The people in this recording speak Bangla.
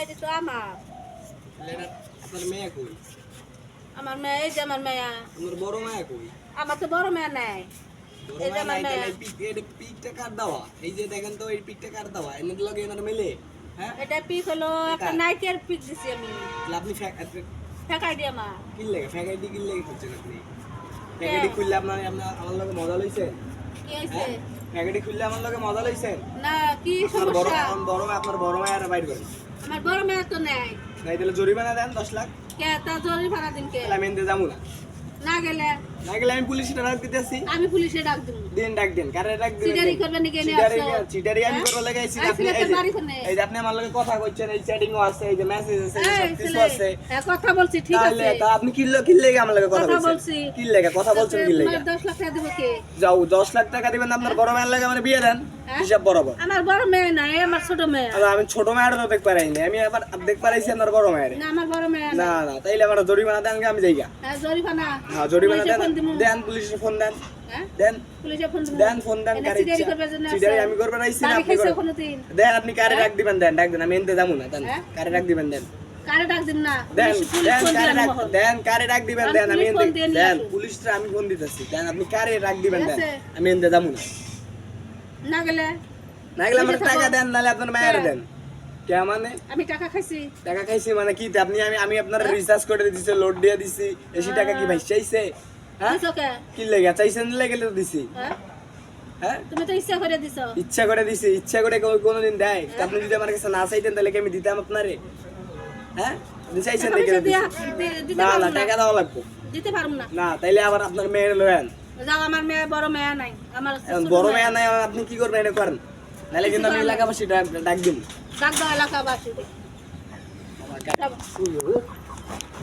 এটা তো আমার। আপনার মেয়ে কই? আমার মেয়ে এই যে আমার মেয়ে। আপনার বড় মেয়ে কই? আমার তো বড় মেয়ে নাই। এই যে আমার মেয়ে। পিকটা কার দেওয়া। এই যে দেখেন তো এই পিকটা কার দেওয়া। এনে লগে এনার মেলে? হ্যাঁ? এটা পিক হলো একটা নাইকের পিক দিছি আমি। আপনি ফেকাই দিয়ে আমার। কি লাগে ফ্যাকাইটি কি লাগে করছেন আপনি। খুললে আপনার আমার লগে মজা লইছে কি হয়েছে হ্যাঁ? খুললে আমার লগে মজা লইছেন? না কি সমস্যা? আমার বড় আপনার বড় মেয়ে আর বাইর করেন। আমার বড় মায়ের তো নাই। নাই তাহলে জরিমানা দেন দশ লাখ। কে? তা জরিমানা দিন কে? আমি যাব না। না গেলে। না গেলে আমি পুলিশে ডাক দিতেছি। আমি পুলিশে ডাক দিব। দিন ডাক দিন কারে ডাক দিন? চিটারি এনে চিটারি আসছো? চিটারি আমি হ্যাঁ? করব লাগাইছি আপনি এই যে আপনি আমার লগে কথা কইছেন এই চ্যাটিংও আছে এই যে মেসেজ আছে সব কিছু আছে। কথা বলছি ঠিক তাহলে তা আপনি কি কি লেগে আমার লগে কথা বলছি। কি লেগে? কথা বলছেন কি লেগে? তোমার দশ লাখ টাকা দেবো কে? যাও 10 লাখ টাকা দিবেন আপনার বড় মেয়ের লাগে মানে বিয়ে দেন হ্যাঁ? হিসাব বরাবর। আমার বড় মেয়ে নাই আমার ছোট মেয়ে। আর আমি ছোট মেয়ের তো দেখ পারাই না আমি আবার দেখ পারাইছি আপনার বড় মেয়ের। না আমার বড় মেয়ে না। না না তাইলে আমার জরিমানা দেন আমি যাইগা হ্যাঁ জরিমানা। হ্যাঁ জরিমানা দেন দিমু। দেন পুলিশে ফোন দেন। হ্যাঁ? দেন। পুলিশে ফোন দিমু। দেন ফোন দেন কারে করবার জন্য আমি করবার আইছি না বাড়ি আপনি করবেন। দেন আপনি কারে ডাক দিবেন? দেন ডাক দেন আমি এনতে না দেন। হ্যাঁ? কারে ডাক দিবেন দেন। কারে ডাক দিন না? দেন পুলিশ- পুলিশ দেন কারে ডাক আনব। দেন কারে ডাক দিবেন আমি দেন আমি এনতে দেন আসব। আমি ফোন দিতেছি। দেন আপনি কারে ডাক দিবেন দেন। আমি এনতে যাব না। না গেলে? না গেলে আমার টাকা দেন আপনার মায়ের হ্যাঁ। দেন। কে মানে? আমি টাকা খাইছি। টাকা খাইছি মানে কি আপনি আমি আমি আপনার হ্যাঁ? রিচার্জ করে দিছি লোড দিয়ে দিছি। এসি টাকা কি ভাই? চাইছে? হ্যাঁ কে? কি লেগে? চাইছেন লেগে তো দিছি। হ্যাঁ? হ্যাঁ? তুমি তো ইচ্ছা করে দিছো। ইচ্ছা করে দিছি ইচ্ছা করে কোনোদিন দেয়। আপনি যদি আমার কাছে না চাইতেন তাহলে কি আমি দিতাম আপনারে? হ্যাঁ? চাইছেন। দিয়া- না না। টাকা দেওয়া লাগবে। দিতে পারব না। না তাইলে আবার আপনার মেয়ের লয়েন যাও আমার মেয়ে বড় মেয়ে নাই। আমার বড় মেয়ে নাই আপনি কি করবেন? এটা করেন। নাহলে কিন্তু আমি এলাকাবাসী ডাক ডাক দিন। ডাক দাও এলাকাবাসী